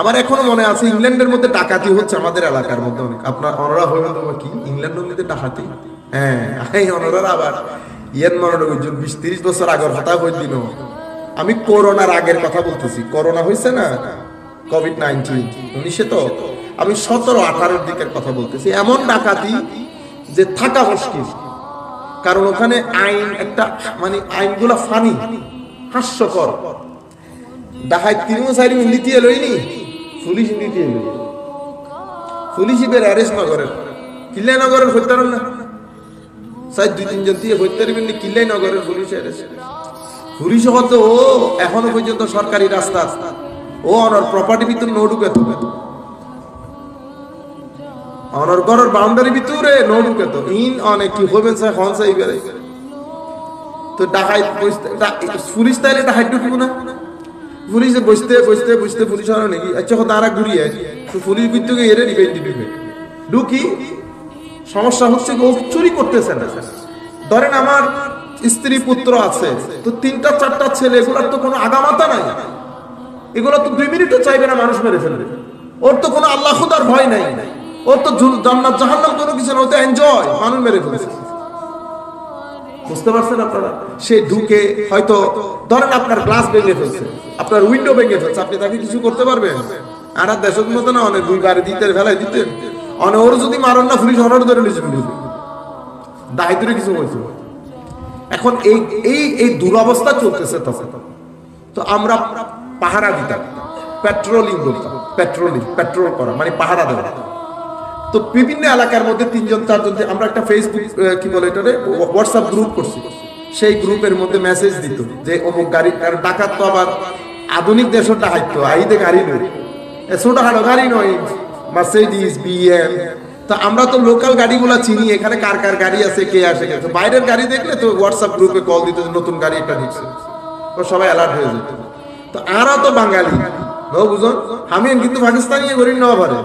আমার এখনও মনে আছে, ইংল্যান্ডের মধ্যে ডাকাতি হচ্ছে আমাদের এলাকার মধ্যে অনেক। আপনার অনরা হয়ে কি? ইংল্যান্ডের মধ্যে ডাকাতি। হ্যাঁ এই অনরার আবার ইয়ান মনে করছ বিশ তিরিশ বছর আগের কথা হয়ে দিন আমি করোনার আগের কথা বলতেছি। করোনা হয়েছে না? কোভিড নাইন্টিন উনিশে তো? আমি সতেরো, আঠারোর দিকের কথা বলতেছি। এমন ডাকাতি যে থাকা মুশকিল। কারণ ওখানে আইন একটা মানে আইনগুলো ফানি হাস্যকর। ডাহাই তিনও সাইড নীতি এলোইনি না। সাই ও এখনও পর্যন্ত সরকারি রাস্তা। ও অনর প্রপার্টি ভিতর নো ঢুকে তো। অনর ঘরের বাউন্ডারি ভিতরে নো ঢুকে তো। ইন অনেক কি হবেন স্যার হন সাই তো ডাকাই পুলিশ তাইলে ডাকাই ঢুকবো না। বসতে বসতে বসতে পুলিশ নাকি? আচ্ছা তো পুলিশ কিন্তু এরে নিবে দিবে? ঢুকি সমস্যা হচ্ছে ও চুরি করতেছে না। ধরেন আমার স্ত্রী, পুত্র আছে, তো তিনটা, চারটা ছেলে, এগুলোর তো কোনো আগামাতা নাই। এগুলো তো দুই মিনিটও চাইবে না মানুষ মেরে ফেলবে ওর তো কোনো আল্লাহ খুদার ভয় নাই। ওর তো জান্নাত, জাহান্নাম কোনো কিছু না ও তো এনজয় মানুষ মেরে ফেলেছে। বুঝতে পারছেন আপনারা? সে ঢুকে হয়তো, ধরেন আপনার গ্লাস ভেঙে ফেলছে, আপনার উইন্ডো ভেঙে ফেলছে, আপনি তাকে কিছু করতে পারবেন? আর আর দেশের মতো না, অনেক দুই বারে দিতে ফেলাই দিতেন। অনেক ওর যদি মারণ না, পুলিশ হঠাৎ ধরে নিয়েছে পুলিশ দায়িত্বে কিছু বলছে এখন এই এই এই দুরবস্থা চলতেছে তখন। তো আমরা পাহারা দিতাম পেট্রোলিং বলতাম পেট্রোলিং পেট্রোল করা মানে পাহারা দেওয়া। তো বিভিন্ন এলাকার মধ্যে তিনজন, চারজন আমরা একটা ফেসবুক কি বলে এটা হোয়াটসঅ্যাপ গ্রুপ করছি। সেই গ্রুপের মধ্যে মেসেজ দিত যে, অমুক গাড়ি, কারণ ডাকাত তো আবার আধুনিক দেশের ডাকাত আইতে গাড়ি নয় এ, ছোট খাটো গাড়ি নয় মার্সিডিস বিএম তা আমরা তো লোকাল গাড়িগুলা চিনি, এখানে কার কার গাড়ি আছে, কে আসে তো বাইরের গাড়ি দেখলে তো হোয়াটসঅ্যাপ গ্রুপে কল দিত নতুন গাড়ি একটা ঢুকছে তো সবাই অ্যালার্ট হয়ে যেত। তো আরা তো বাঙালি। ন বুঝুন? আমি কিন্তু পাকিস্তানি করি ন পারে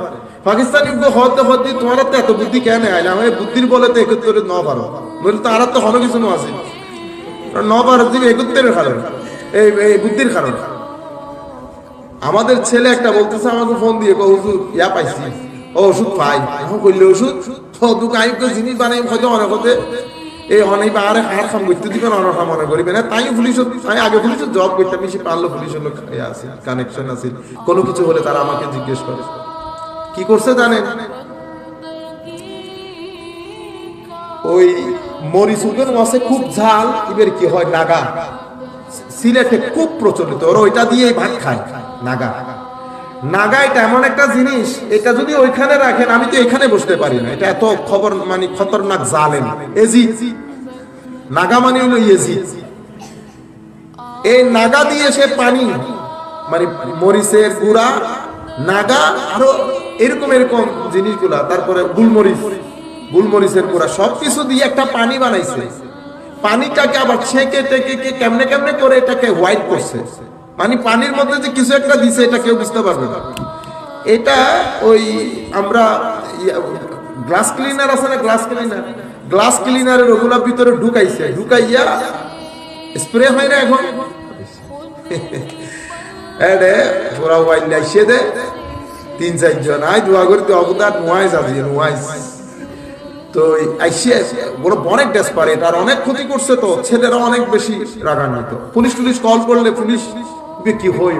পাকিস্তানি হতে হতে তোমার তো এত বুদ্ধি কেন আইলে? আমি বুদ্ধির বলে তো একত্তরে ন পারো। বলে তো আর তো হলো কিছু আছে। ন পারো তুমি একত্তরের কারণ। এই এই বুদ্ধির কারণ। আমাদের ছেলে একটা বলতেছে, আমাকে ফোন দিয়ে কো ওষুধ ইয়া পাইছি। ও ওষুধ পাই। এখন ওষুধ? দোকান জিনিস বানাই হয়তো এই অনেক আরে খাম করতে দিবেন, অনেক মনে করিবে না তাই পুলিশ আমি আগে পুলিশ জব সে পারল, পুলিশের লোক আছে কানেকশন আছে। কোনো কিছু হলে তারা আমাকে জিজ্ঞেস করে। কি করছে জানেন? ওই মরিচ উগের মাসে খুব ঝাল, এবার কি হয় নাগা? সিলেটে খুব প্রচলিত, ওরা ওইটা দিয়ে ভাত খায়, নাগা। নাগা এটা এমন একটা জিনিস, এটা যদি ওইখানে রাখেন, আমি তো এখানে বসতে পারি না। এটা এত খবর মানে খতরনাক জালেন এজি। নাগা মানে হলো এজি। এই নাগা দিয়ে সে পানি মানে মরিচের গুঁড়া নাগা আরও এরকম এরকম জিনিসগুলা, তারপরে গুলমরিচ। গুলমরিচের গুঁড়া, সবকিছু দিয়ে একটা পানি বানাইছে। পানিটাকে আবার ছেঁকে টেকে কে কেমনে কেমনে করে এটাকে হোয়াইট করছে। মানে পানির মধ্যে যে কিছু একটা দিছে, এটা কেউ বুঝতে পারবে না। এটা ওই আমরা গ্লাস ক্লিনার আছে না গ্লাস ক্লিনার গ্লাস ক্লিনারের ওগুলা ভিতরে ঢুকাইছে। ঢুকাইয়া স্প্রে হয় না এখন? দে, তিন চারজন তো এই আইসিএ বড় অনেক ডেসপারেট আর অনেক ক্ষতি করছে তো, ছেলেরা অনেক বেশি পুলিশ টুলিশ কল করলে পুলিশ হই?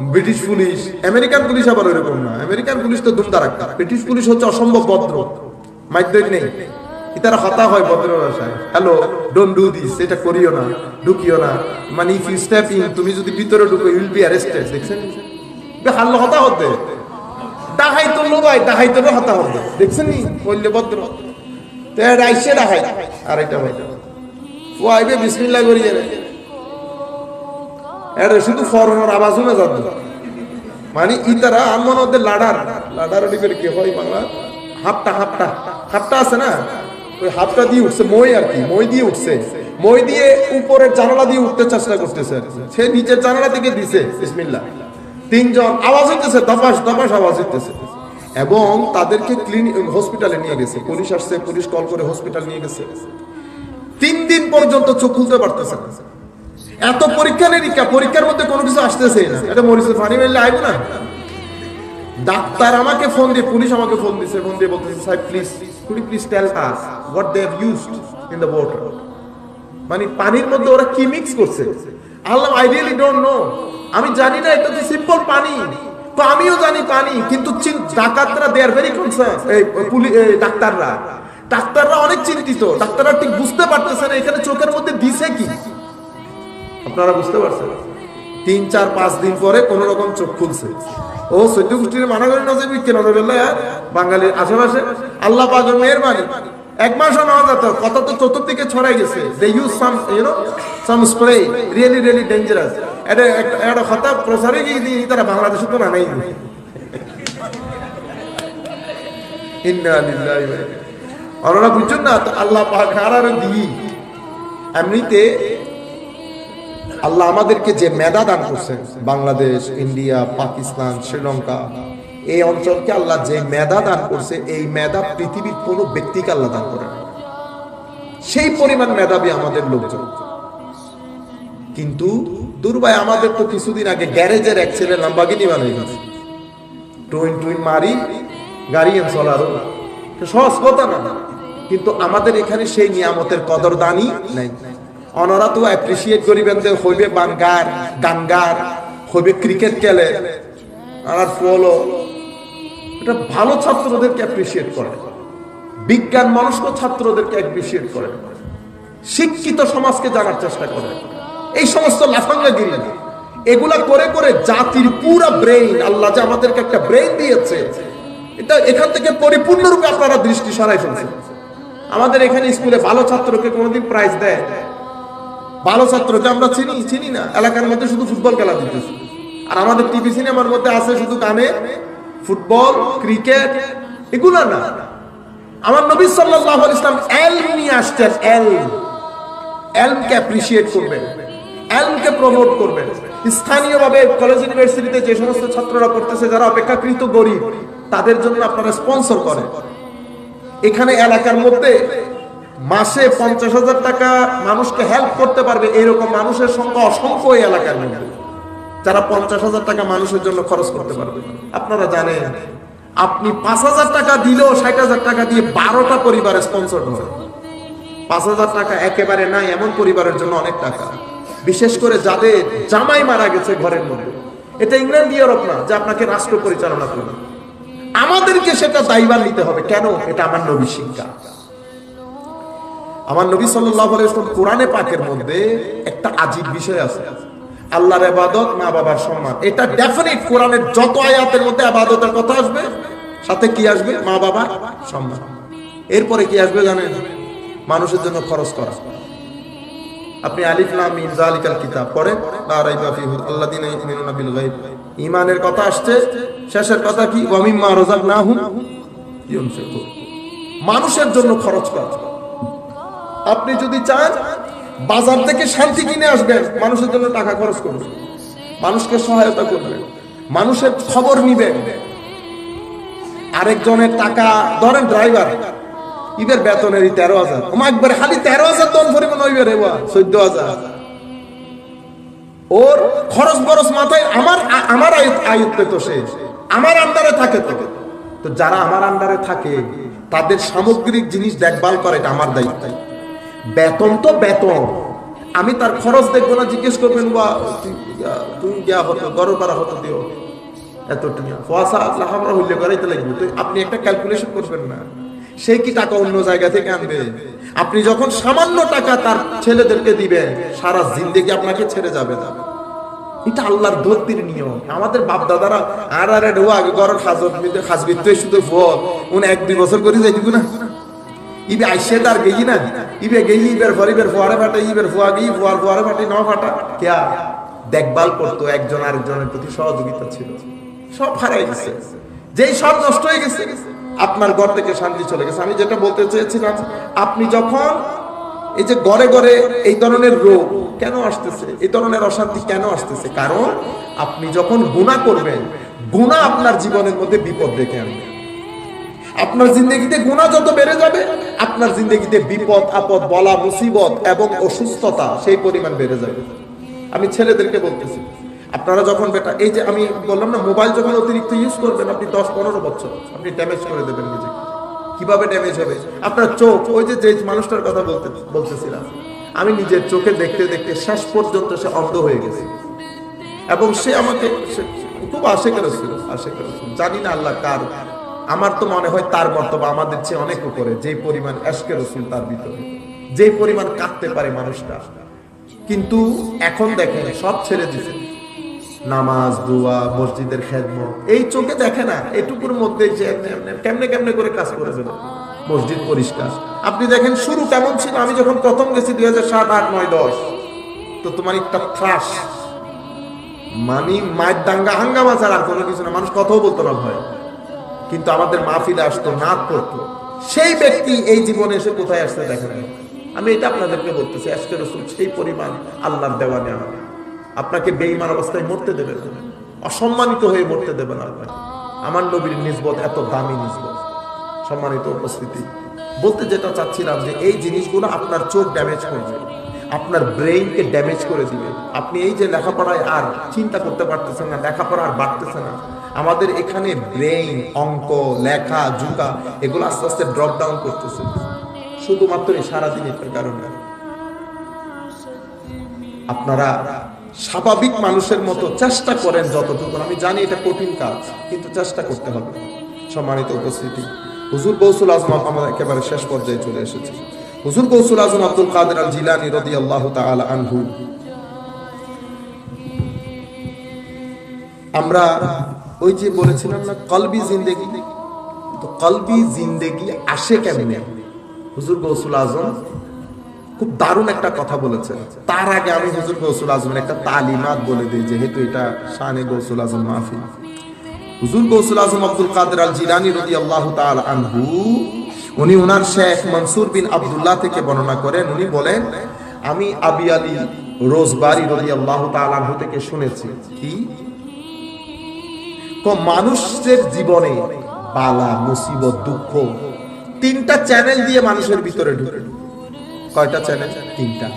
ব্রিটিশ পুলিশ, আমেরিকান পুলিশ আবার ওইরকম না। আমেরিকান পুলিশ তো দুমদারাক্কা ব্রিটিশ পুলিশ হচ্ছে অসম্ভব ভদ্র। মাইদ্যক নেই। ইতারা হতা হয় ভদ্র ভাষায়। হ্যালো ডোন্ট ডু দিস এটা করিও না, ঢুকিও না। মানে ইফ ইউ স্টেপ ইন তুমি যদি ভিতরে ঢুকো ইউল বি অ্যারেস্টেড দেখছেন? বে হাল্লো হতা ডাহাই তো লোবাই ডাহাই তো হতা হতে দেখছেন নি? বললে ভদ্র। তো আইসে ডাহাই আর এটা ভাই ও আইবে বিসমিল্লাহ করিয়ে রে এটা শুধু ফরমার আওয়াজ শুনে যাবে। মানে ইতারা আমার মধ্যে লাডার। লাডার ডিপের কি হয় বাংলা? হাফটা হাফটা হাফটা আছে না? ওই হাফটা দিয়ে উঠছে, মই আর কি, মই দিয়ে উঠছে। মই দিয়ে উপরের জানালা দিয়ে উঠতে চেষ্টা করতেছে সে নিচের জানালা থেকে দিছে, বিসমিল্লাহ। তিনজন আওয়াজ হইতেছে দফাস দফাস আওয়াজ হইতেছে। এবং তাদেরকে ক্লিনিক হসপিটালে নিয়ে গেছে। পুলিশ আসছে, পুলিশ কল করে হসপিটাল নিয়ে গেছে। তিন দিন পর্যন্ত চোখ খুলতে পারতেছে এত পরীক্ষা নিরীক্ষা, পরীক্ষার মধ্যে কোনো কিছু আসতেছে না। এটা মরিচের পানি মেলে আইব না? ডাক্তার আমাকে ফোন দিয়ে, পুলিশ আমাকে ফোন দিছে ফোন দিয়ে বলতেছে, সাহেব please could please tell us what they have used in the water মানে পানির মধ্যে ওরা কি মিক্স করছে? আল্লাহ আই রিয়েলি ডোন্ট নো আমি জানি না, এটা তো সিম্পল পানি। তো আমিও জানি পানি, কিন্তু ডাকাতরা দে আর ভেরি কনসার্ন এই পুলিশ ডাক্তাররা। ডাক্তাররা অনেক চিন্তিত। ডাক্তাররা ঠিক বুঝতে পারতেছে না, এখানে চোখের মধ্যে দিছে কি? আপনারা বুঝতে পারছেন? তিন, চার, পাঁচ দিন পরে কোন রকম চোখ খুলছে। ও সৈদ্য গোষ্ঠীর মানা করে নজর বিকে নজর বাঙালির আশেপাশে। আল্লাহ পাকের মেহরবানি। এক মাসও নেওয়া যেত, কত তো চতুর্দিকে ছড়াই গেছে। They use some some spray really really dangerous এটা একটা কথা প্রসারে গিয়ে তারা বাংলাদেশে তো নানাই ইন্না বুঝছেন না আল্লাহ পাক আর দিই এমনিতে আল্লাহ আমাদেরকে যে মেধা দান করছেন, বাংলাদেশ, ইন্ডিয়া, পাকিস্তান, শ্রীলঙ্কা, এই অঞ্চলকে আল্লাহ যে মেধা দান করছে, এই মেধা পৃথিবীর কোনো ব্যক্তিকে আল্লাহ দান করে সেই পরিমাণ মেধাবী আমাদের লোকজন। কিন্তু দুর্বাই আমাদের তো কিছুদিন আগে গ্যারেজের এক ছেলে লাম্বাগিনি বানিয়ে গেছে টুইন টুইন মারি, গাড়ি এন চলারও সহজ কথা না। কিন্তু আমাদের এখানে সেই নিয়ামতের কদর দানি নাই। অনরা তো অ্যাপ্রিসিয়েট করিবেন যে হইবে বাঙ্গার, গাঙ্গার, হইবে ক্রিকেট খেলে। আর এটা ভালো ছাত্রদেরকে অ্যাপ্রিসিয়েট করে। বিজ্ঞান মনস্ক ছাত্রদেরকে অ্যাপ্রিসিয়েট করে। শিক্ষিত সমাজকে জানার চেষ্টা করে। এই সমস্ত লাফাঙ্গাগিরি এগুলা করে করে জাতির পুরা ব্রেইন আল্লাহ যে আমাদেরকে একটা ব্রেইন দিয়েছে, এটা এখান থেকে পরিপূর্ণরূপে আপনারা দৃষ্টি সরাই ফেলছেন। আমাদের এখানে স্কুলে ভালো ছাত্রকে কোনোদিন প্রাইজ দেয়। ভালো ছাত্রকে আমরা চিনি চিনি না। এলাকার মধ্যে শুধু ফুটবল খেলা দিতেছি আর আমাদের টিভি, সিনেমার মধ্যে আছে শুধু গানে, ফুটবল, ক্রিকেট, এগুলা না। আমার নবী আলাইহি ইসলাম এলম নিয়ে আসছেন, এলম। এলমকে অ্যাপ্রিসিয়েট করবেন। এলমকে প্রমোট করবেন। স্থানীয়ভাবে কলেজ ইউনিভার্সিটিতে যে সমস্ত ছাত্ররা পড়তেছে, যারা অপেক্ষাকৃত গরিব, তাদের জন্য আপনারা স্পন্সর করেন। এখানে এলাকার মধ্যে মাসে পঞ্চাশ হাজার টাকা মানুষকে হেল্প করতে পারবে এরকম মানুষের সংখ্যা অসংখ্য এই এলাকার মধ্যে। যারা পঞ্চাশ হাজার টাকা মানুষের জন্য খরচ করতে পারবে। আপনারা জানেন, আপনি পাঁচ হাজার টাকা দিলেও ষাট হাজার টাকা দিয়ে বারোটা পরিবারের স্পন্সর হয় পাঁচ হাজার টাকা একেবারে নাই, এমন পরিবারের জন্য অনেক টাকা। বিশেষ করে যাদের জামাই মারা গেছে ঘরের মধ্যে। এটা ইংল্যান্ড ইউরোপ না যে আপনাকে রাষ্ট্র পরিচালনা করবে। আমাদেরকে সেটা দায়িত্ব নিতে হবে। কেন? এটা আমার নবী শিক্ষা। আমার নবী ওয়াসাল্লাম কোরআনে পাকের মধ্যে একটা আজীব বিষয় আছে। আল্লাহর ইবাদত, মা বাবার সম্মান। এটা ডেফিনিট কোরআনের যত আয়াতের মধ্যে ইবাদতের কথা আসবে, সাথে কি আসবে? মা বাবা সম্মান। এরপরে কি আসবে জানেন? মানুষের জন্য খরচ করা। আপনি আলিফ, লাম কিতাব বিল গায়ব। ঈমানের কথা আসছে, শেষের কথা কি? ওয়া মিম্মা রাযাকনাহুম ইউনফিকুন। মানুষের জন্য খরচ করা। আপনি যদি চান, বাজার থেকে শান্তি কিনে আসবেন, মানুষের জন্য টাকা খরচ করবেন মানুষকে সহায়তা করবেন। মানুষের খবর নিবেন। আরেকজনের টাকা, ধরেন ড্রাইভার ইবের বেতনের তেরো হাজার। একবার খালি তেরো হাজার দন পরিমাণ হইবে রে চোদ্দ হাজার। ওর খরচ বরচ মাথায় আমার আমার আয়ত- আয়ত্তে তো সে। আমার আন্ডারে থাকে তো। তো যারা আমার আন্ডারে থাকে, তাদের সামগ্রিক জিনিস দেখভাল করে এটা আমার দায়িত্ব। বেতন তো বেতন। আমি তার খরচ দেখব না, জিজ্ঞেস করবেন, বা, তুমি গিয়া হতো গরম করা হতো, দিও। এত ফসা আল্লাহ আমরা হইলে করাইতে আপনি একটা ক্যালকুলেশন করবেন না। সে কি টাকা অন্য জায়গা থেকে আনবে? আপনি যখন সামান্য টাকা তার ছেলেদেরকে দিবেন, সারা জিন্দেগি আপনাকে ছেড়ে যাবে এটা আল্লাহর ধরতির নিয়ম। আমাদের বাপ দাদারা আর আর আগে গরর খাজর নিতে খাজবি তো শুধু ফল উন এক দুই বছর করে যাই দিব না? ইবে আইসে তার গেই না? ইবে গেই ইবের ফর ইবের ফোয়ারে ফাটে, ইবের ফোয়া গেই ফোয়ার ফোয়ারে ফাটে ন ফাটা। কেয়া দেখভাল করতো, একজন আরেকজনের প্রতি সহযোগিতা ছিল। সব হারাই গেছে। যেই সব নষ্ট হয়ে গেছে, আপনার ঘর থেকে শান্তি চলে গেছে। আমি যেটা বলতে চেয়েছিলাম, আপনি যখন এই যে গড়ে গড়ে এই ধরনের রোগ কেন আসতেছে, এই ধরনের অশান্তি কেন আসতেছে? কারণ আপনি যখন গুণা করবেন গুণা আপনার জীবনের মধ্যে বিপদ ডেকে আনবে। আপনার জিন্দগিতে গুণা যত বেড়ে যাবে, আপনার জিন্দগিতে বিপদ, আপদ, বলা, মুসিবত এবং অসুস্থতা সেই পরিমাণ বেড়ে যাবে। আমি ছেলেদেরকে বলতেছি, আপনারা যখন বেটা, এই যে আমি বললাম না, মোবাইল যখন অতিরিক্ত ইউজ করবেন, আপনি দশ, পনেরো বছর, আপনি ড্যামেজ করে দেবেন নিজেকে। কীভাবে ড্যামেজ হবে? আপনার চোখ, ওই যে যে মানুষটার কথা বলতে, বলতেছিলাম, আমি নিজের চোখে দেখতে দেখতে শেষ পর্যন্ত সে অন্ধ হয়ে গেছে। এবং সে আমাকে খুব আশে করেছিল আশে করেছিল জানি না আল্লাহ কার আমার তো মনে হয় তার মর্তবা আমাদের চেয়ে অনেক উপরে যে পরিমাণ এসকে রসুল তার ভিতরে। যে পরিমাণ কাঁদতে পারে মানুষটা। কিন্তু এখন দেখেন সব ছেড়ে দিছে। নামাজ, দোয়া, মসজিদের খেদমত, এই চোখে দেখে না এটুকুর মধ্যে কেমনে কেমনে করে কাজ করে ফেলে। মসজিদ পরিষ্কার। আপনি দেখেন শুরু কেমন ছিল? আমি যখন প্রথম গেছি দুই হাজার সাত, আট, নয়, দশ, তো তোমার একটা ত্রাস। মানে মায়ের দাঙ্গা হাঙ্গামা ছাড়া আর কোনো কিছু না। মানুষ কথাও বলতো না ভয় কিন্তু আমাদের মাহফিলে আসতো, নাচ করতো। সেই ব্যক্তি এই জীবনে এসে কোথায় আসতে দেখেন আমি এটা আপনাদেরকে বলতেছি, আজকে রসুল সেই পরিমাণ আল্লাহর দেওয়া নেওয়া আপনাকে বেঈমান অবস্থায় মরতে দেবে না। অসম্মানিত হয়ে মরতে দেবে না আপনাকে। আমার নবীর নিসবত এত দামি নিসবত। সম্মানিত উপস্থিতি। বলতে যেটা চাচ্ছিলাম যে এই জিনিসগুলো আপনার চোখ ড্যামেজ করবে। আপনার ব্রেইনকে ড্যামেজ করে দিবে। আপনি এই যে লেখাপড়ায় আর চিন্তা করতে পারতেছেন না, লেখাপড়া আর বাড়তেছে না। আমাদের এখানে ব্রেইন অঙ্ক, লেখা, জুতা, এগুলো আস্তে আস্তে ড্রপ ডাউন করতেছে। শুধুমাত্র এই সারাদিন এটার কারণে। আপনারা স্বাভাবিক মানুষের মতো চেষ্টা করেন যতটুকু। আমি জানি এটা কঠিন কাজ, কিন্তু চেষ্টা করতে হবে। সম্মানিত উপস্থিতি। হুজুর গৌসুল আজম আমাদের একেবারে শেষ পর্যায়ে চলে এসেছে। হুজুর গৌসুল আজম আব্দুল কাদের আল জিলানি রদি আল্লাহ আনহু। আমরা ওই যে বলেছিলাম না, কলবি জিন্দেগি? তো কলবি জিন্দেগি আসে কেমনে? হুজুর গৌসুল আজম খুব দারুণ একটা কথা বলেছেন। তার আগে আমি হুজুর গৌসুল আজমের একটা তালিমাত বলে দিই, যেহেতু এটা শানে গৌসুল আজম মাহফিল। হুজুর গৌসুল আজম আব্দুল কাদের আল জিলানি রদি আল্লাহ আনহু, উনি ওনার শেখ মনসুর বিন আবদুল্লাহ থেকে বর্ণনা করেন। উনি বলেন, আমি আবি আলী রোজবারি রদি আল্লাহ তাল আনহু থেকে শুনেছি। কি? তো মানুষের জীবনে বালা, মুসিবত, দুঃখ তিনটা চ্যানেল দিয়ে মানুষের ভিতরে ঢুকে। কয়টা চ্যানেল তিনটা।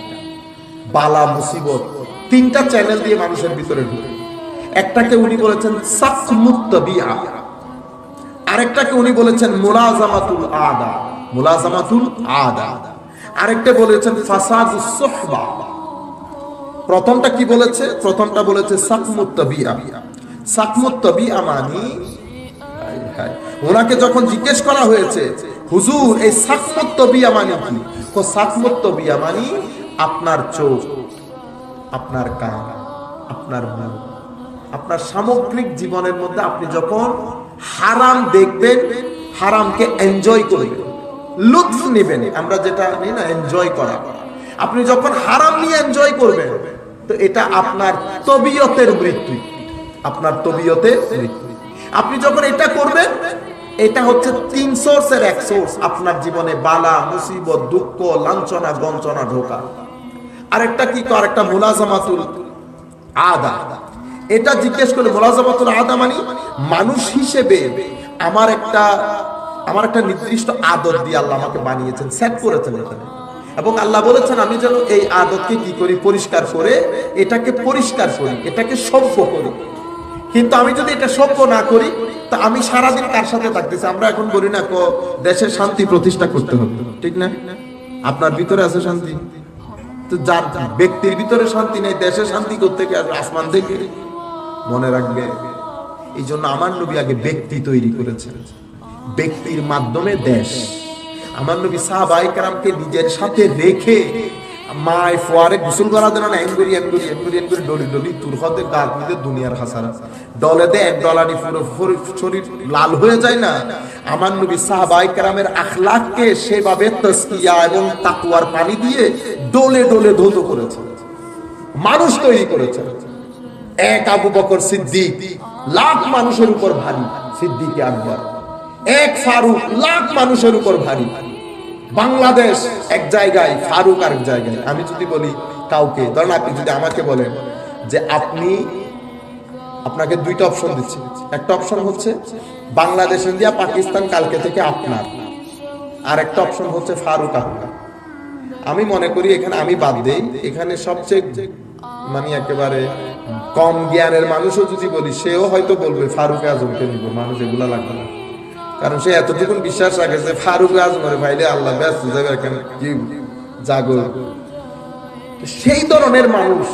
বালা, মুসিবত তিনটা চ্যানেল দিয়ে মানুষের ভিতরে ঢুকে। একটাকে উনি বলেছেন সাকমুত বিয়া আরেকটাকে উনি বলেছেন মুলাজামাতুল আদা। মুলাজামাতুল আদা। আরেকটা বলেছেন সুহবা। প্রথমটা কি বলেছে? প্রথমটা বলেছে সাকমুত বিয়া ওনাকে যখন জিজ্ঞেস করা হয়েছে, হুজুর, এই কি? আপনার চোখ, আপনার কান, আপনার মুখ, আপনার সামগ্রিক জীবনের মধ্যে আপনি যখন হারাম দেখবেন, হারামকে এনজয় করবেন, লুৎফ নেবেন। আমরা যেটা নিই না এনজয় করা। আপনি যখন হারাম নিয়ে এনজয় করবেন, তো এটা আপনার তবিয়তের মৃত্যু। আপনার তবিয়তে আপনি যখন এটা করবেন, এটা হচ্ছে তিন সোর্সের এক সোর্স আপনার জীবনে বালা, মুসিবত, দুঃখ, লাঞ্ছনা, গঞ্চনা ঢোকা। আরেকটা কি আরেকটা মুলাজামাতুল আদা। এটা জিজ্ঞেস করলে মোলাজামাতুল আদা মানে মানুষ হিসেবে আমার একটা আমার একটা নির্দিষ্ট আদত দিয়ে আল্লাহ আমাকে বানিয়েছেন সেট করেছেন এখানে। এবং আল্লাহ বলেছেন, আমি যেন এই আদতকে কি করি? পরিষ্কার করে, এটাকে পরিষ্কার করি, এটাকে সভ্য করি। কিন্তু আমি যদি এটা সভ্য না করি, তা আমি সারাদিন কার সাথে থাকতেছি? আমরা এখন বলি না দেশের শান্তি প্রতিষ্ঠা করতে হবে। ঠিক না? আপনার ভিতরে আছে শান্তি? তো যার ব্যক্তির ভিতরে শান্তি নেই, দেশে শান্তি করতে গিয়ে আসমান থেকে মনে রাখবে। এই জন্য আমার নবী আগে ব্যক্তি তৈরি করেছেন ব্যক্তির মাধ্যমে দেশ। আমার নবী সাহাবাই কারামকে নিজের সাথে রেখে ফোয়ারে করা এনগুরি এনগুরি এনগুরি ডলি ডলি হতে নিতে দুনিয়ার হাসারা এক পুরো শরীর লাল হয়ে যায় না। আমার নবী সাহাবাই কারামের সেভাবে তসকিয়া এবং তাকুয়ার পানি দিয়ে ডলে ডলে ধৌত করেছে। মানুষ তৈরি করেছে। এক আবু বকর সিদ্দিক লাখ মানুষের উপর ভারী। সিদ্দিক আকবর। এক ফারুক লাখ মানুষের উপর ভারী। বাংলাদেশ এক জায়গায়, ফারুক আরেক জায়গায়। আমি যদি বলি কাউকে, ধরেন আপনি যদি আমাকে বলেন যে আপনি, আপনাকে দুইটা অপশন দিচ্ছি। একটা অপশন হচ্ছে বাংলাদেশ, ইন্ডিয়া, পাকিস্তান কালকে থেকে আপনার। আর একটা অপশন হচ্ছে ফারুক আপনার আমি মনে করি এখানে আমি বাদ দেই। এখানে সবচেয়ে মানে একেবারে কম জ্ঞানের মানুষও যদি বলি, সেও হয়তো বলবে, ফারুক আজমকে নিব, মানুষ এগুলা লাগবে না। কারণ সে এতটুকু বিশ্বাস রাখে যে ফারুক আজমের ভাইলে আল্লাহ ব্যস্ত যাবে, কেন কি জাগর? সেই ধরনের মানুষ,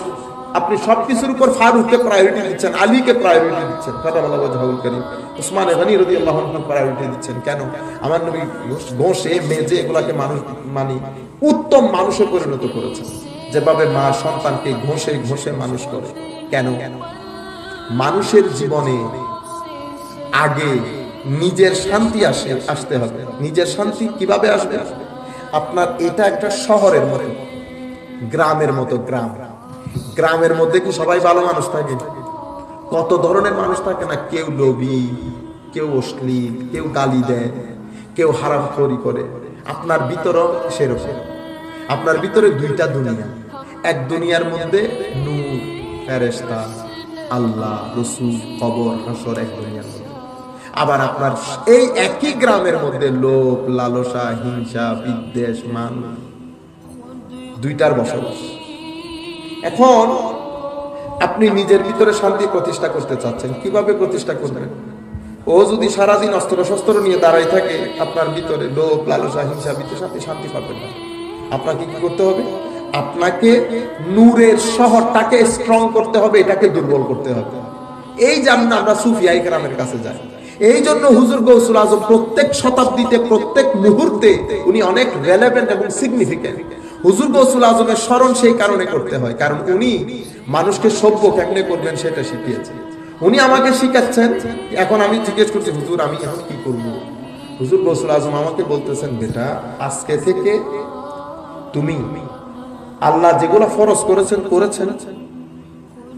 আপনি সবকিছুর উপর ফারুককে প্রায়োরিটি দিচ্ছেন, আলীকে প্রায়োরিটি দিচ্ছেন। কথা বলা জাহুল করিম। উসমান গনি রদি আল্লাহ প্রায়োরিটি দিচ্ছেন। কেন? আমার নবী ঘষে, মেজে এগুলাকে মানুষ মানি, উত্তম মানুষে পরিণত করেছেন। যেভাবে মা সন্তানকে ঘষে ঘষে মানুষ করে। কেন? মানুষের জীবনে আগে নিজের শান্তি আসে, আসতে হবে। নিজের শান্তি কীভাবে আসবে? আপনার এটা একটা শহরের মতো, গ্রামের মতো গ্রাম। গ্রামের মধ্যে কি সবাই ভালো মানুষ থাকে? কত ধরনের মানুষ থাকে না, কেউ লোভী, কেউ অশ্লীল, কেউ গালি দেয়, কেউ হারাম খড়ি করে। আপনার ভিতরও সেরকম। আপনার ভিতরে দুইটা দুনিয়া। এক দুনিয়ার মধ্যে নূর, ফেরেশতা, আল্লাহ, রসুল, কবর, হাসর, এক দুনিয়ার আবার আপনার এই একই গ্রামের মধ্যে লোভ, লালসা, হিংসা, বিদ্বেষ, মান, দুইটার বসবাস। এখন আপনি নিজের ভিতরে শান্তি প্রতিষ্ঠা করতে চাচ্ছেন, কীভাবে প্রতিষ্ঠা করবেন? ও যদি সারাদিন অস্ত্র শস্ত্র নিয়ে দাঁড়াই থাকে, আপনার ভিতরে লোভ, লালসা, হিংসা, বিদ্বেষ, আপনি শান্তি পাবেন না। আপনাকে কি করতে হবে? আপনাকে নূরের শহরটাকে স্ট্রং করতে হবে, এটাকে দুর্বল করতে হবে। এই যেমন আমরা সুফিয়াই গ্রামের কাছে যাই। এই জন্য হুজুর গৌসুল আজম প্রত্যেক শতাব্দীতে, প্রত্যেক মুহূর্তে উনি অনেক রেলেভেন্ট এবং সিগনিফিকেন্ট হুজুর গৌসুল আজমের স্মরণ সেই কারণে করতে হয়, কারণ উনি মানুষকে সভ্য কেমনে করবেন সেটা শিখিয়েছেন উনি আমাকে শিখাচ্ছেন, এখন আমি জিজ্ঞেস করছি, হুজুর, আমি এখন কি করব? হুজুর গৌসুল আজম আমাকে বলতেছেন, বেটা, আজকে থেকে তুমি আল্লাহ যেগুলো ফরজ করেছেন করেছেন।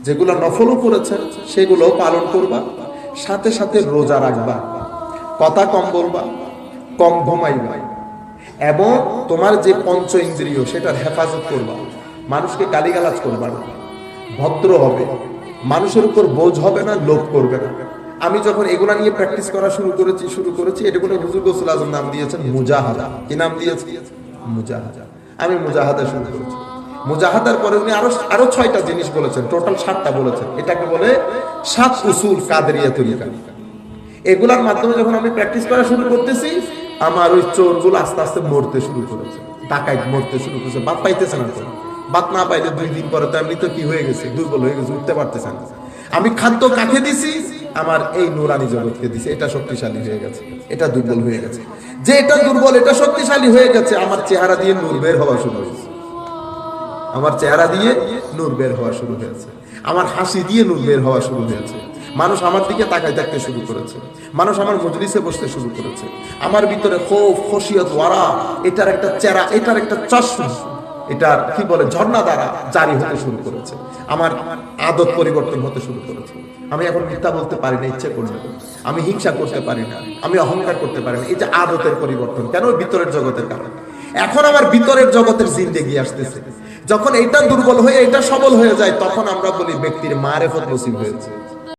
যেগুলো নফলও করেছেন সেগুলো পালন করবা। সাথে সাথে রোজা রাখবা কথা কম বলবা, কম ঘুমাইবা, এবং তোমার যে পঞ্চ ইন্দ্রিয় সেটার হেফাজত করবা। মানুষকে গালিগালাজ করবা না। ভদ্র হবে। মানুষের উপর বোঝ হবে না, লোভ করবে না। আমি যখন এগুলা নিয়ে প্র্যাকটিস করা শুরু করেছি শুরু করেছি, এটা কোনো হুজুর গোসুল আজম নাম দিয়েছেন মুজাহাদা। কি নাম দিয়েছে মুজাহাদা। আমি মুজাহাদা শুরু করেছি। মুজাহাদার পরে উনি আরও আরও ছয়টা জিনিস বলেছেন, টোটাল সাতটা বলেছেন। এটাকে বলে সাত উসুল কাদেরিয়া তরিকা এগুলার মাধ্যমে যখন আমি প্র্যাকটিস করা শুরু করতেছি, আমার ওই চোরগুলো আস্তে আস্তে মরতে শুরু করেছে, ডাকাইত মরতে শুরু করেছে বাদ পাইতেছে না বাদ না পাইলে দুই দিন পরে তো এমনি তো কি হয়ে গেছে, দুর্বল হয়ে গেছে, উঠতে পারতেছে না। আমি খাদ্য কাকে দিছি? আমার এই নুরানি জগৎকে দিছে, এটা শক্তিশালী হয়ে গেছে, এটা দুর্বল হয়ে গেছে। যে এটা দুর্বল, এটা শক্তিশালী হয়ে গেছে, আমার চেহারা দিয়ে নূর বের হওয়া শুরু হয়েছে। আমার চেহারা দিয়ে নূর বের হওয়া শুরু হয়েছে। আমার হাসি দিয়ে নূর বের হওয়া শুরু হয়েছে। মানুষ আমার দিকে তাকাই থাকতে শুরু করেছে। মানুষ আমার মজলিসে বসতে শুরু করেছে। আমার ভিতরে খোফ, খসিয়ত, ওয়ারা, এটার একটা চেরা, এটার একটা চশমা, এটার কি বলে, ঝর্ণা দ্বারা জারি হতে শুরু করেছে। আমার আদত পরিবর্তন হতে শুরু করেছে। আমি এখন মিথ্যা বলতে পারি না, ইচ্ছে করলে। আমি হিংসা করতে পারি না। আমি অহংকার করতে পারি না। এই যে আদতের পরিবর্তন, কেন ভিতরের জগতের কারণে? এখন আমার ভিতরের জগতের জিন্দেগি আসতেছে। যখন এইটা দুর্বল হয়ে এটা সবল হয়ে যায়, তখন আমরা বলি ব্যক্তির মারেফত নসিব হয়েছে।